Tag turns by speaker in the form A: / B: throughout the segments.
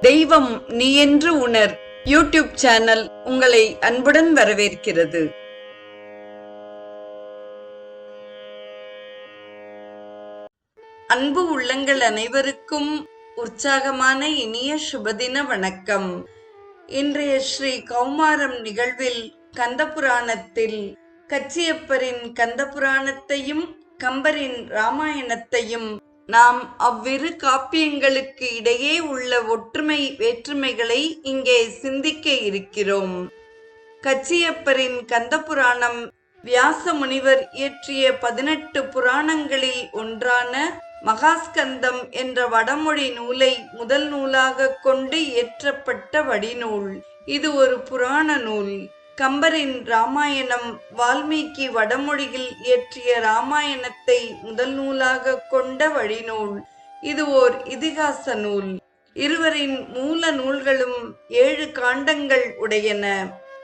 A: தெய்வம் நீ என்று உணர். யூடியூப் சேனல் உங்களை அன்புடன் வரவேற்கிறது. அன்பு உள்ளங்கள் அனைவருக்கும் உற்சாகமான இனிய சுபதின வணக்கம். இன்றைய ஸ்ரீ கௌமாரம் நிகழ்வில் கந்தபுராணத்தில் கச்சியப்பரின் கந்தபுராணத்தையும் கம்பரின் ராமாயணத்தையும் நாம் அவ்விரு காப்பியங்களுக்கு இடையே உள்ள ஒற்றுமை வேற்றுமைகளை இங்கே சிந்திக்க இருக்கிறோம். கச்சியப்பரின் கந்தபுராணம் வியாச முனிவர் இயற்றிய பதினெட்டு புராணங்களில் ஒன்றான மகாஸ்கந்தம் என்ற வடமொழி நூலை முதல் நூலாக கொண்டு இயற்றப்பட்ட வடிநூல். இது ஒரு புராண நூல். கம்பரின் ராமாயணம் வால்மீகி வடமொழியில் இயற்றிய ராமாயணத்தை முதல் நூலாக கொண்ட வழிநூல். இது ஓர் இதிகாச நூல். இருவரின் மூல நூல்களும் ஏழு காண்டங்கள் உடையன.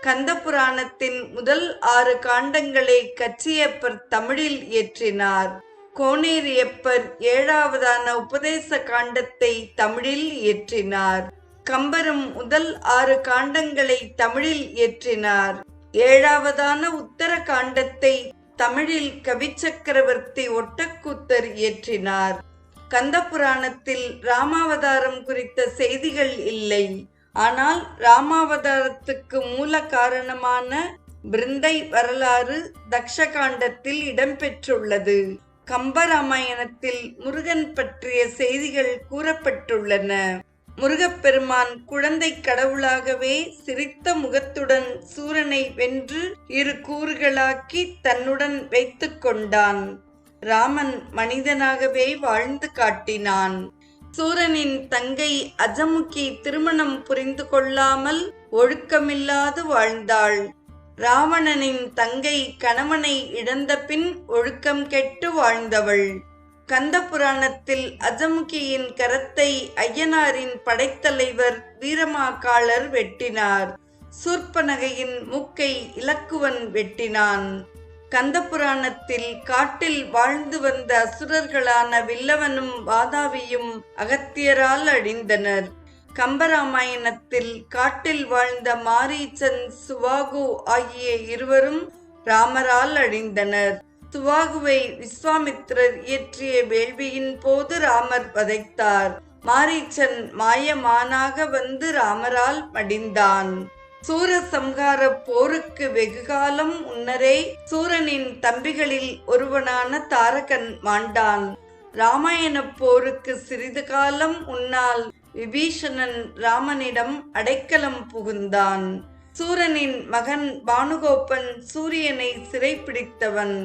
A: கந்த புராணத்தின் முதல் ஆறு காண்டங்களை கச்சியப்பர் தமிழில் இயற்றினார். கோனேரியப்பர் ஏழாவதான உபதேச காண்டத்தை தமிழில் இயற்றினார். கம்பரும் முதல் ஆறு காண்டங்களை தமிழில் இயற்றினார். ஏழாவதான உத்தர காண்டத்தை தமிழில் கவிச்சக்கரவர்த்தி ஒட்டக்கூத்தர் இயற்றினார். கந்த புராணத்தில் ராமாவதாரம் குறித்த செய்திகள் இல்லை. ஆனால் ராமாவதாரத்துக்கு மூல காரணமான பிருந்தை வரலாறு தக்ஷகாண்டத்தில் இடம்பெற்றுள்ளது. கம்பராமாயணத்தில் முருகன் பற்றிய செய்திகள் கூறப்பட்டுள்ளன. முருகப்பெருமான் குழந்தை கடவுளாகவே சிரித்த முகத்துடன் சூரனை வென்று இரு கூறுகளாக்கி தன்னுடன் வைத்து கொண்டான். ராமன் மனிதனாகவே வாழ்ந்து காட்டினான். சூரனின் தங்கை அஜமுகி திருமணம் புரிந்து கொள்ளாமல் ஒழுக்கமில்லாது வாழ்ந்தாள். ராவணனின் தங்கை கணவனை இழந்த பின் ஒழுக்கம் கெட்டு வாழ்ந்தவள். கந்த புராணத்தில் அஜமுகியின் கரத்தை ஐயனாரின் படைத்தலைவர் வீரமாக்காளர் வெட்டினார். சூர்பனகையின் மூக்கை இலக்குவன் வெட்டினான். கந்த புராணத்தில் காட்டில் வாழ்ந்து வந்த அசுரர்களான வில்லவனும் வாதாவியும் அகத்தியரால் அழிந்தனர். கம்பராமாயணத்தில் காட்டில் வாழ்ந்த மாரீச்சன் சுவாகு ஆகிய இருவரும் ராமரால் அழிந்தனர். சுவாகுவை விஸ்வாமித்திரர் இயற்றிய வேள்வியின் போது ராமர் வதைத்தார் மாரீச்சன் மாயமானாக வந்து ராமரால் மடிந்தான். சூரசம்ஹார போருக்கு வெகுகாலம் முன்னரே சூரனின் தம்பிகளில் ஒருவனான தாரகன் மாண்டான். ராமாயண போருக்கு சிறிது காலம் முன்னால் விபீஷணன் ராமனிடம் அடைக்கலம் புகுந்தான். சூரனின் மகன் பானுகோப்பன் சூரியனை சிறைப்பிடித்தவன்.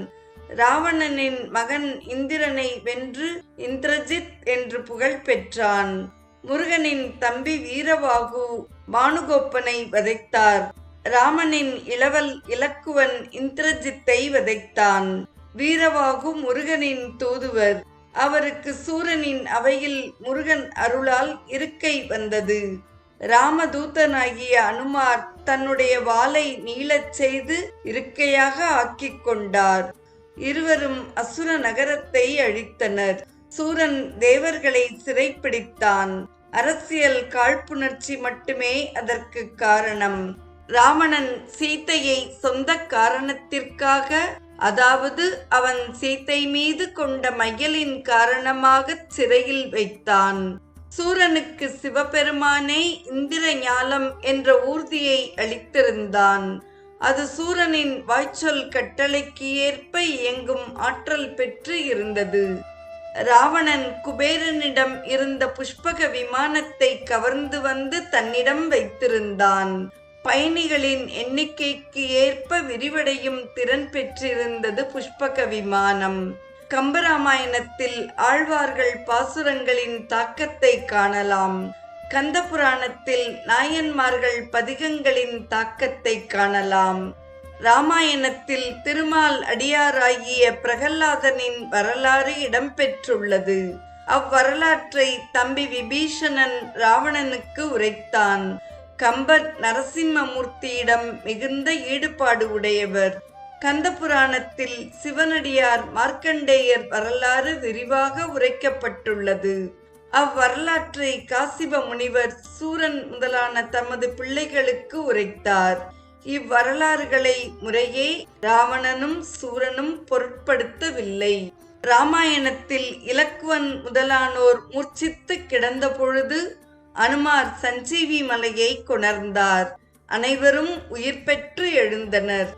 A: ராவணனின் மகன் இந்திரனை வென்று இந்திரஜித் என்று புகழ் பெற்றான். முருகனின் தம்பி வீரவாகு பானுகோப்பனை வதைத்தார். ராமனின் இளவல் இலக்குவன் இந்திரஜித்தை வதைத்தான். வீரவாகு முருகனின் தூதுவர். அவருக்கு சூரனின் அவையில் முருகன் அருளால் இருக்கை வந்தது. ராமதூதனாகிய அனுமார் தன்னுடைய வாளை நீளச் செய்து இருக்கையாக ஆக்கிக் கொண்டார். இருவரும் அசுர நகரத்தை அழித்தனர். சூரன் தேவர்களை சிறைப்பிடித்தான். அரசியல் காழ்ப்புணர்ச்சி மட்டுமே அதற்கு காரணம். ராவணன் சீத்தையை சொந்த காரணத்திற்காக அதாவது அவன் சீத்தை மீது கொண்ட மையலின் காரணமாக சிறையில் வைத்தான். சூரனுக்கு சிவபெருமானே இந்திர ஞாலம் என்ற ஊர்தியை அளித்திருந்தான். அது சூரனின் வாய்ச்சொல் கட்டளைக்கு ஏற்ப இயங்கும் ஆற்றல் பெற்று இருந்தது. ராவணன் குபேரனிடம் இருந்த புஷ்பக விமானத்தை கவர்ந்து வந்து தன்னிடம் வைத்திருந்தான். பயணிகளின் எண்ணிக்கைக்கு ஏற்ப விரிவடையும் திறன் பெற்றிருந்தது புஷ்பக விமானம். கம்பராமாயணத்தில் ஆழ்வார்கள் பாசுரங்களின் தாக்கத்தை காணலாம். கந்த புராணத்தில் நாயன்மார்கள் பதிகங்களின் தாக்கத்தை காணலாம். ராமாயணத்தில் திருமால் அடியாராகிய பிரகல்லாதனின் வரலாறு இடம்பெற்றுள்ளது. அவ்வரலாற்றை தம்பி விபீஷணன் ராவணனுக்கு உரைத்தான். கம்பர் நரசிம்மமூர்த்தியிடம் மிகுந்த ஈடுபாடு உடையவர். கந்தபுராணத்தில் சிவனடியார் மார்க்கண்டேயர் வரலாறு விரிவாக உரைக்கப்பட்டுள்ளது. அவ்வரலாற்றை காசிப முனிவர் சூரன் முதலான தமது பிள்ளைகளுக்கு உரைத்தார். இவ்வரலாறுகளை முறையே ராவணனும் சூரனும் பொருட்படுத்தவில்லை. ராமாயணத்தில் இலக்குவன் முதலானோர் மூர்ச்சித்து கிடந்த பொழுது அனுமார் சஞ்சீவி மலையை கொணர்ந்தார். அனைவரும் உயிர் பெற்று எழுந்தனர்.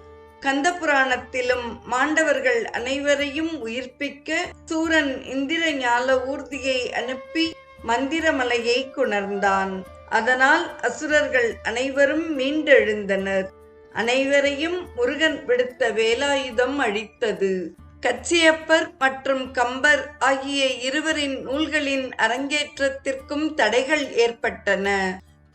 A: கந்த புராணத்திலும் மாண்டவர்கள் அனைவரையும் உயிர்ப்பிக்க சூரன் இந்திர ஞால ஊர்தியை அனுப்பி மந்திரமலையை கொணர்ந்தான். அதனால் அசுரர்கள் அனைவரும் மீண்டெழுந்தனர். அனைவரையும் முருகன் விடுத்த வேலாயுதம் அழித்தது. கச்சியப்பர் மற்றும் கம்பர் ஆகிய இருவரின் நூல்களின் அரங்கேற்றத்திற்கும் தடைகள் ஏற்பட்டன.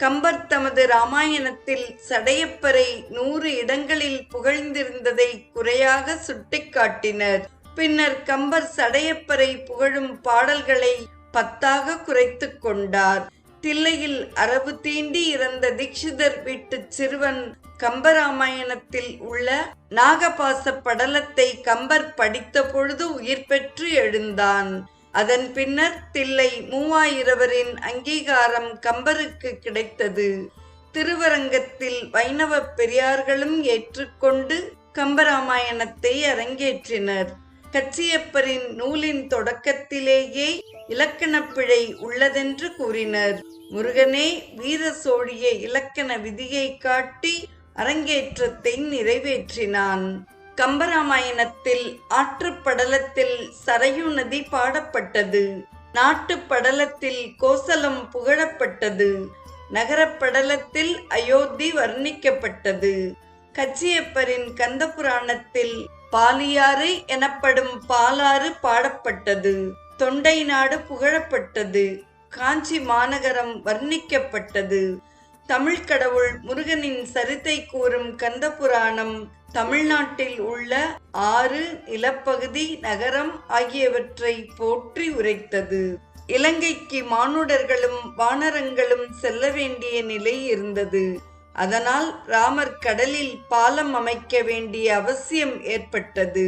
A: கம்பர் தமது ராமாயணத்தில் சடையப்பரை நூறு இடங்களில் புகழ்ந்திருந்ததை குறையாக சுட்டிக்காட்டினர் பின்னர் கம்பர் சடையப்பரை புகழும் பாடல்களை பத்தாக குறைத்து கொண்டார். தில்லையில் அரபு தீண்டி இறந்த தீட்சிதர் வீட்டு சிறுவன் கம்பராமாயணத்தில் உள்ள நாகபாச படலத்தை கம்பர் படித்த பொழுது உயிர் பெற்று எழுந்தான். அதன் பின்னர் தில்லை மூவாயிரவரின் அங்கீகாரம் கம்பருக்கு கிடைத்தது. திருவரங்கத்தில் வைணவ பெரியார்களும் ஏற்றுக்கொண்டு கம்பராமாயணத்தை அரங்கேற்றினர். கச்சியப்பரின் நூலின் தொடக்கத்திலேயே இலக்கணப் பிழை உள்ளதென்று கூறினர். முருகனே வீர சோழிய இலக்கண விதியை காட்டி அரங்கேற்றத்தை நிறைவேற்றினான். கம்பராமாயணத்தில் ஆற்றுப்படலத்தில் சரையு நதி பாடப்பட்டது. நாட்டுப்படலத்தில் கோசலம் புகழப்பட்டது. நகரப்படலத்தில் அயோத்தி வர்ணிக்கப்பட்டது. கச்சியப்பரின் கந்த புராணத்தில் பாலியாறு எனப்படும் பாலாறு பாடப்பட்டது. தொண்டை நாடு புகழப்பட்டது. காஞ்சி மாநகரம் வர்ணிக்கப்பட்டது. தமிழ் கடவுள் முருகனின் சரித்தை கூறும் கந்த புராணம் தமிழ்நாட்டில் உள்ள ஆறு நிலப்பகுதி நகரம் ஆகியவற்றை போற்றி உரைத்தது. இலங்கைக்கு மானுடர்களும் வானரங்களும் செல்ல வேண்டிய நிலை இருந்தது. அதனால் ராமர் கடலில் பாலம் அமைக்க வேண்டிய அவசியம் ஏற்பட்டது.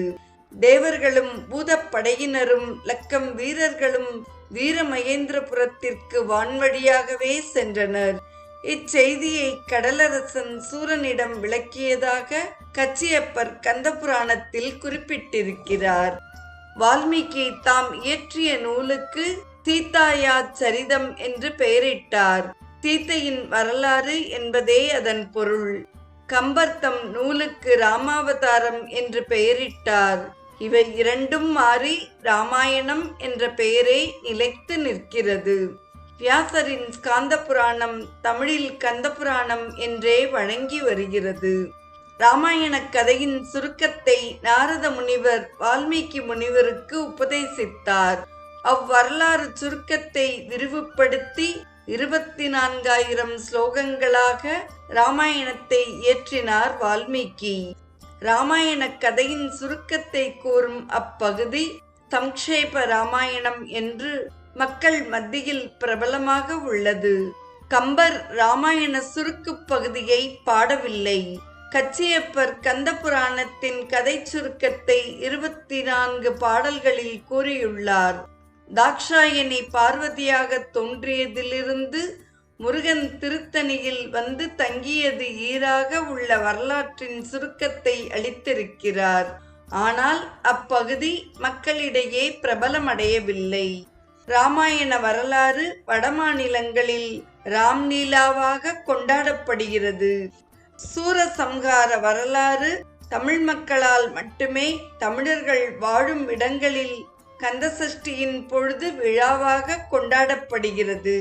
A: தேவர்களும் பூதப்படையினரும் லக்கம் வீரர்களும் வீரமகேந்திரபுரத்திற்கு வான்வழியாகவே சென்றனர். இச்செய்தியை கடலரசன் சூரனிடம் விளக்கியதாக கச்சியப்பர் கந்தபுராணத்தில் குறிப்பிட்டிருக்கிறார். வால்மீகி தாம் இயற்றிய நூலுக்கு சீதாயா சரிதம் என்று பெயரிட்டார். சீத்தையின் வரலாறு என்பதே அதன் பொருள். கம்பர்த்தம் நூலுக்கு ராமாவதாரம் என்று பெயரிட்டார். இவை இரண்டும் மாறி ராமாயணம் என்ற பெயரே நிலைத்து நிற்கிறது. வியாசரின் ஸ்காந்த புராணம் தமிழில் கந்த புராணம் என்றே வழங்கி வருகிறது. ராமாயண கதையின் சுருக்கத்தை நாரத முனிவர் வால்மீகி முனிவருக்கு உபதேசித்தார். அவ்வரலாறு சுருக்கத்தை விரிவுபடுத்தி இருபத்தி நான்காயிரம் ஸ்லோகங்களாக ராமாயணத்தை இயற்றினார் வால்மீகி. ராமாயண கதையின் சுருக்கத்தை கூறும் அப்பகுதி சம்க்ஷேப ராமாயணம் என்று மக்கள் மத்தியில் பிரபலமாக உள்ளது. கம்பர் ராமாயண சுருக்கு பகுதியை பாடவில்லை. கச்சியப்பர் கந்த புராணத்தின் கதை சுருக்கத்தை இருபத்தி நான்கு பாடல்களில் கூறியுள்ளார். தாக்ஷாயணி பார்வதியாக தோன்றியதிலிருந்து முருகன் திருத்தணியில் வந்து தங்கியது ஈராக உள்ள வரலாற்றின் சுருக்கத்தை அளித்திருக்கிறார். ஆனால் அப்பகுதி மக்களிடையே பிரபலமடையவில்லை. ராமாயண வரலாறு வடமாநிலங்களில் ராம்லீலாவாக கொண்டாடப்படுகிறது. சூரசம்ஹார வரலாறு தமிழ் மக்களால் மட்டுமே தமிழர்கள் வாழும் இடங்களில் கந்தசஷ்டியின் பொழுது விழாவாக கொண்டாடப்படுகிறது.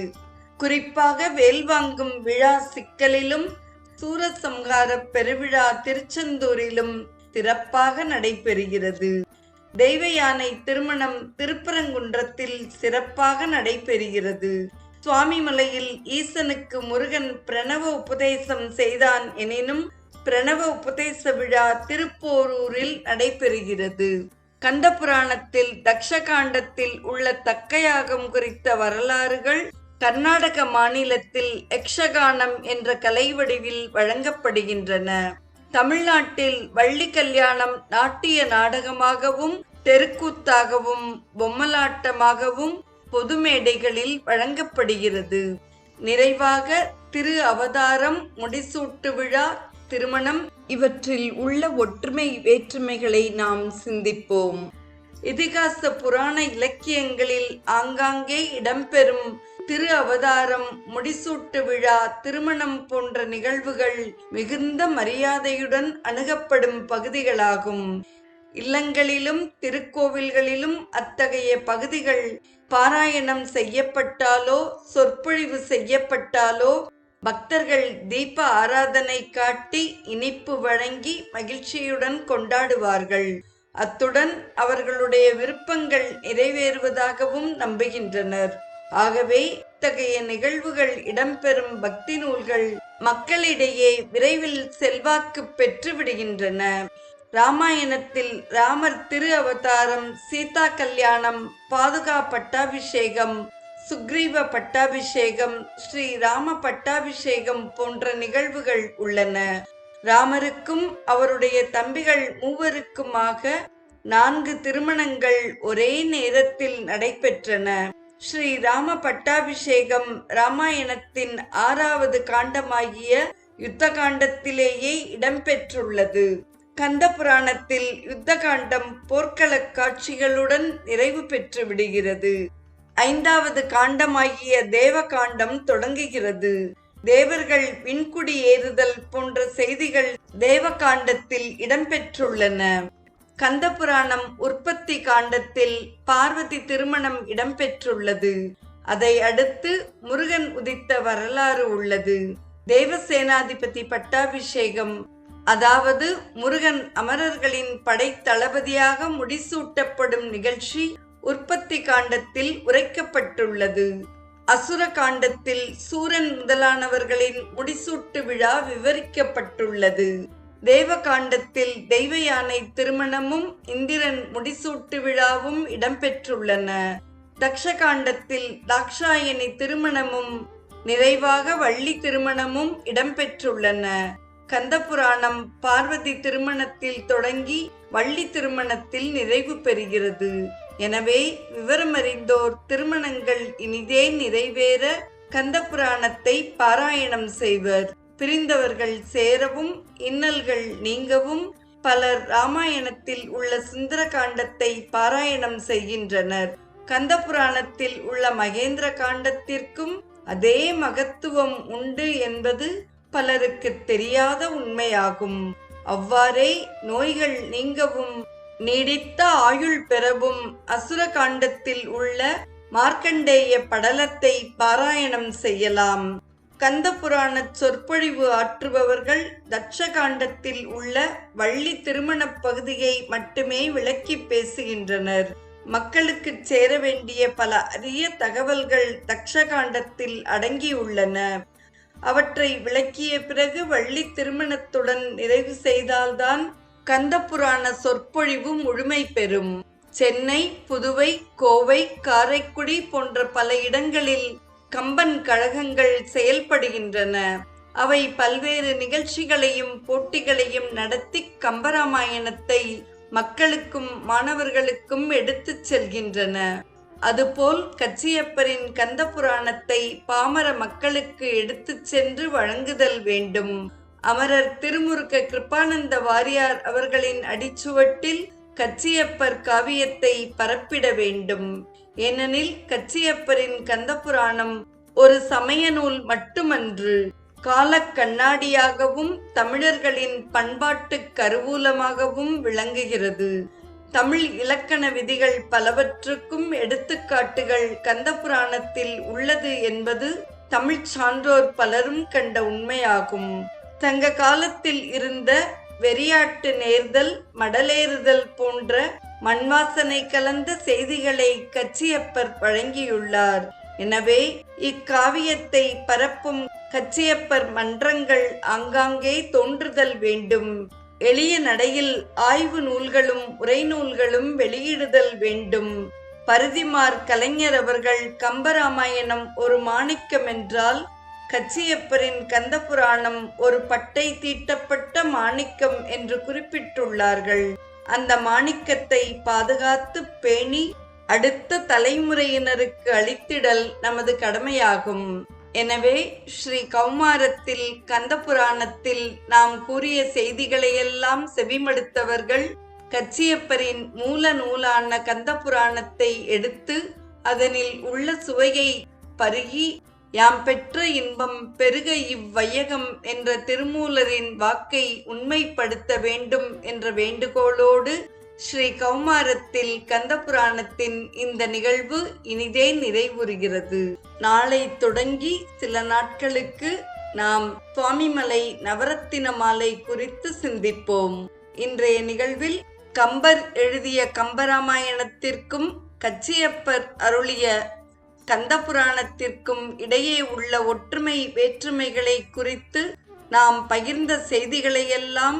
A: குறிப்பாக வேல் வாங்கும் விழா சிக்கலிலும் சூரசம்ஹார பெருவிழா திருச்செந்தூரிலும் சிறப்பாக நடைபெறுகிறது. தெய்வ யானை திருமணம் திருப்பரங்குன்றத்தில் சிறப்பாக நடைபெறுகிறது. சுவாமிமலையில் ஈசனுக்கு முருகன் பிரணவ உபதேசம் செய்தான் எனினும் பிரணவ உபதேச விழா திருப்போரூரில் நடைபெறுகிறது. கந்த புராணத்தில் தக்ஷகாண்டத்தில் உள்ள தக்கையாகம் குறித்த வரலாறுகள் கர்நாடக மாநிலத்தில் யக்ஷகானம் என்ற கலை வடிவில் வழங்கப்படுகின்றன. தமிழ்நாட்டில் வள்ளி கல்யாணம் நாட்டிய நாடகமாகவும் தெருக்கூத்தாகவும் பொம்மலாட்டமாகவும் பொது மேடைகளில் வழங்கப்படுகிறது. நிறைவாக திரு அவதாரம் முடிசூட்டு விழா திருமணம் இவற்றில் உள்ள ஒற்றுமை வேற்றுமைகளை நாம் சிந்திப்போம். இதிகாச புராண இலக்கியங்களில் ஆங்காங்கே இடம்பெறும் திரு அவதாரம் முடிசூட்டு விழா திருமணம் போன்ற நிகழ்வுகள் மிகுந்த மரியாதையுடன் அணுகப்படும் பகுதிகளாகும். இல்லங்களிலும் திருக்கோவில்களிலும் அத்தகைய பகுதிகள் பாராயணம் செய்யப்பட்டாலோ சொற்பொழிவு செய்யப்பட்டாலோ பக்தர்கள் தீப ஆராதனை காட்டி இனிப்பு வழங்கி மகிழ்ச்சியுடன் கொண்டாடுவார்கள். அத்துடன் அவர்களுடைய விருப்பங்கள் நிறைவேறுவதாகவும் நம்புகின்றனர். ஆகவே இத்தகைய நிகழ்வுகள் இடம்பெறும் பக்தி நூல்கள் மக்களிடையே விரைவில் செல்வாக்கு பெற்று விடுகின்றன ராமாயணத்தில் ராமர் திரு அவதாரம் சீதா கல்யாணம் பாதுகா பட்டாபிஷேகம் சுக்ரீவ பட்டாபிஷேகம் ஸ்ரீ ராம பட்டாபிஷேகம் போன்ற நிகழ்வுகள் உள்ளன. ராமருக்கும் அவருடைய தம்பிகள் மூவருக்குமாக நான்கு திருமணங்கள் ஒரே நேரத்தில் நடைபெற்றன. ஸ்ரீ ராம பட்டாபிஷேகம் ராமாயணத்தின் ஆறாவது காண்டமாகிய யுத்த காண்டத்திலேயே இடம்பெற்றுள்ளது. கந்த புராணத்தில் யுத்த காண்டம் போர்க்கள காட்சிகளுடன் நிறைவு பெற்று விடுகிறது. ஐந்தாவது காண்டமாகிய தேவ காண்டம் தொடங்குகிறது. தேவர்கள் விண்குடி ஏறுதல் போன்ற செய்திகள் தேவ காண்டத்தில் இடம்பெற்றுள்ளன. கந்த புராணம் உற்பத்தி காண்டத்தில் பார்வதி திருமணம் இடம்பெற்றுள்ளது. அதை அடுத்து முருகன் உதித்த வரலாறு உள்ளது. தேவசேனாதிபதி பட்டாபிஷேகம் அதாவது முருகன் அமரர்களின் படைத்தளபதியாக முடிசூட்டப்படும் நிகழ்ச்சி உற்பத்தி காண்டத்தில் உரைக்கப்பட்டுள்ளது. அசுர காண்டத்தில் சூரன் முதலானவர்களின் முடிசூட்டு விழா விவரிக்கப்பட்டுள்ளது. தேவ காண்டத்தில் தெய்வ யானை திருமணமும் இந்திரன் முடிசூட்டு விழாவும் இடம்பெற்றுள்ளன. தக்ஷ காண்டத்தில் தாக்ஷாயணி திருமணமும் நிறைவாக வள்ளி திருமணமும் இடம்பெற்றுள்ளன. கந்தபுராணம் பார்வதி திருமணத்தில் தொடங்கி வள்ளி திருமணத்தில் நிறைவு பெறுகிறது. எனவே விவரமறிந்தோர் திருமணங்கள் இனிதே நிறைவேற கந்தபுராணத்தை பாராயணம் செய்வர். பிரிந்தவர்கள் சேரவும் இன்னல்கள் நீங்கவும் பலர் ராமாயணத்தில் உள்ள சுந்தர காண்டத்தை பாராயணம் செய்கின்றனர். கந்தபுராணத்தில் உள்ள மகேந்திர காண்டத்திற்கும் அதே மகத்துவம் உண்டு என்பது பலருக்கு தெரியாத உண்மையாகும். அவ்வாறே நோய்கள் நீங்கவும் நீடித்த ஆயுள் பெறவும் அசுர காண்டத்தில் உள்ள மார்க்கண்டேய படலத்தை பாராயணம் செய்யலாம். கந்த புராண சொற்பொழிவு ஆற்றுபவர்கள் தட்ச காண்டத்தில் உள்ள வள்ளி திருமணப் பகுதியை மட்டுமே விளக்கி பேசுகின்றனர். மக்களுக்கு சேர வேண்டிய பல அரிய தகவல்கள் தக்ஷ காண்டத்தில் அடங்கியுள்ளன. அவற்றை விளக்கிய பிறகு வள்ளி திருமணத்துடன் நிறைவு செய்தால்தான் கந்தபுராண சொற்பொழிவு முழுமை பெறும். சென்னை புதுவை கோவை காரைக்குடி போன்ற பல இடங்களில் கம்பன் கழகங்கள் செயல்படுகின்றன. அவை பல்வேறு நிகழ்ச்சிகளையும் போட்டிகளையும் நடத்தி கம்பராமாயணத்தை மக்களுக்கும் மாணவர்களுக்கும் எடுத்துச் செல்கின்றன. அதுபோல் கச்சியப்பரின் கந்த புராணத்தை பாமர மக்களுக்கு எடுத்துச் சென்று வழங்குதல் வேண்டும். அமரர் திருமுருக கிருப்பானந்த வாரியார் அவர்களின் அடிச்சுவட்டில் கச்சியப்பர் காவியத்தை பரப்பிட வேண்டும். ஏனெனில் கச்சியப்பரின் கந்தபுராணம் ஒரு சமய நூல் மட்டுமன்று. காலக் கண்ணாடியாகவும் தமிழர்களின் பண்பாட்டு கருவூலமாகவும் விளங்குகிறது. தமிழ் இலக்கண விதிகள் பலவற்றுக்கும் எடுத்துக்காட்டுகள் கந்தபுராணத்தில் உள்ளது என்பது தமிழ்ச் சான்றோர் பலரும் கண்ட உண்மையாகும். தங்க காலத்தில் இருந்த வெறியாட்டு நேர்தல் மடலேறுதல் போன்ற மண்வாசனை கலந்த செய்திகளை கச்சியப்பர் வழங்கியுள்ளார். எனவே இக்காவியத்தை பரப்பும் கச்சியப்பர் மன்றங்கள் ஆங்காங்கே தோன்றுதல் வேண்டும். எளிய நடையில் ஆய்வு நூல்களும் உரைநூல்களும் வெளியிடுதல் வேண்டும். பருதிமார் கலைஞர் அவர்கள் கம்பராமாயணம் ஒரு மாணிக்கம் என்றால் கச்சியப்பரின் கந்தபுராணம் ஒரு பட்டை தீட்டப்பட்ட மாணிக்கம் என்று குறிப்பிட்டுள்ளார்கள். அந்த மாணிக்கத்தை பாதுகாத்து பேணி அடுத்த தலைமுறையினருக்கு அளித்திடல் நமது கடமையாகும். எனவே ஸ்ரீ கௌமாரத்தில் கந்த புராணத்தில் நாம் கூறிய செய்திகளையெல்லாம் செவிமடுத்தவர்கள் கச்சியப்பரின் மூல நூலான கந்த புராணத்தை எடுத்து அதனில் உள்ள சுவையை பருகி யாம் பெற்ற இன்பம் பெருக இவ்வையகம் என்ற திருமூலரின் வாக்கை உண்மைப்படுத்த வேண்டும் என்ற வேண்டுகோளோடு ஸ்ரீ கௌமாரத்தில் கந்த புராணத்தின் இந்த நிகழ்வு இனிதே நிறைவுறுகிறது. நாளை தொடங்கி சில நாட்களுக்கு நாம் சுவாமிமலை நவரத்தின மாலை குறித்து சிந்திப்போம். இன்றைய நிகழ்வில் கம்பர் எழுதிய கம்பராமாயணத்திற்கும் கச்சியப்பர் அருளிய கந்தபுராணத்திற்கும் இடையே உள்ள ஒற்றுமை வேற்றுமைகளை குறித்து நாம் பகிர்ந்த செய்திகளையெல்லாம்